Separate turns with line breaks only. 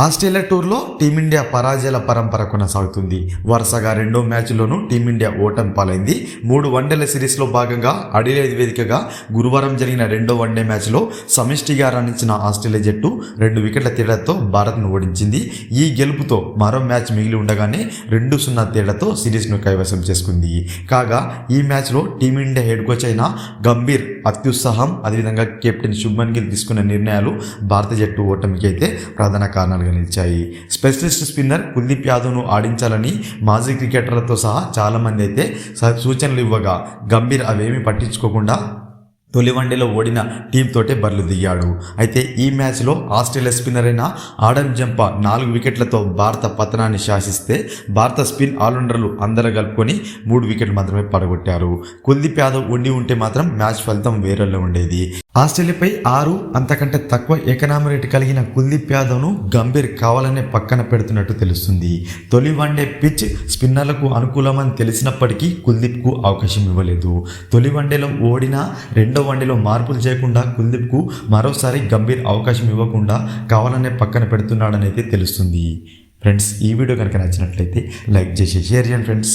Australia టూర్లో team India పరాజయాల పరంపర కొనసాగుతుంది. వరుసగా రెండో మ్యాచ్లోనూ టీమిండియా ఓటమి పాలైంది. మూడు వన్డేల సిరీస్లో భాగంగా అడిలేది వేదికగా గురువారం జరిగిన రెండో వన్డే మ్యాచ్లో సమిష్టిగా రాణించిన ఆస్ట్రేలియా జట్టు రెండు వికెట్ల తేడాతో భారత్ను ఓడించింది. ఈ గెలుపుతో మరో మ్యాచ్ మిగిలి ఉండగానే రెండు సున్నా తేడాతో సిరీస్ను కైవసం చేసుకుంది. కాగా ఈ మ్యాచ్లో టీమిండియా హెడ్ కోచ్ అయిన గంభీర్ అత్యుత్సాహం అదేవిధంగా కెప్టెన్ శుభ్మన్ గిల్ తీసుకున్న నిర్ణయాలు భారత జట్టు ఓటమికి అయితే ప్రధాన కారణాలుగా నిలిచాయి. స్పెషలిస్ట్ స్పిన్నర్ కుల్దీప్ యాదవ్ను ఆడించాలని మాజీ క్రికెటర్లతో సహా చాలామంది అయితే సూచనలు ఇవ్వగా గంభీర్ అవేమీ పట్టించుకోకుండా తొలి వన్డేలో ఓడిన టీంతోటే బర్లు దిగాడు. అయితే ఈ మ్యాచ్లో ఆస్ట్రేలియా స్పిన్నర్ అయిన ఆడమ్ జంప నాలుగు వికెట్లతో భారత పతనాన్ని శాసిస్తే భారత స్పిన్ ఆల్రౌండర్లు అందరూ కలుపుకొని మూడు వికెట్లు మాత్రమే పడగొట్టారు. కుల్దీప్ యాదవ్ ఉండి ఉంటే మాత్రం మ్యాచ్ ఫలితం వేరేలో ఉండేది. ఆస్ట్రేలియాపై ఆరు అంతకంటే తక్కువ ఎకనామీ రేటు కలిగిన కుల్దీప్ యాదవ్ను గంభీర్ కావాలనే పక్కన పెడుతున్నట్టు తెలుస్తుంది. తొలి వన్డే పిచ్ స్పిన్నర్లకు అనుకూలమని తెలిసినప్పటికీ కుల్దీప్కు అవకాశం ఇవ్వలేదు. తొలి వన్డేలో ఓడినా రెండో వన్డేలో మార్పులు చేయకుండా కుల్దీప్కు మరోసారి గంభీర్ అవకాశం ఇవ్వకుండా కావాలనే పక్కన పెడుతున్నాడనైతే అయితే తెలుస్తుంది. ఫ్రెండ్స్ ఈ వీడియో కనుక నచ్చినట్లయితే లైక్ చేసి షేర్ చేయండి ఫ్రెండ్స్.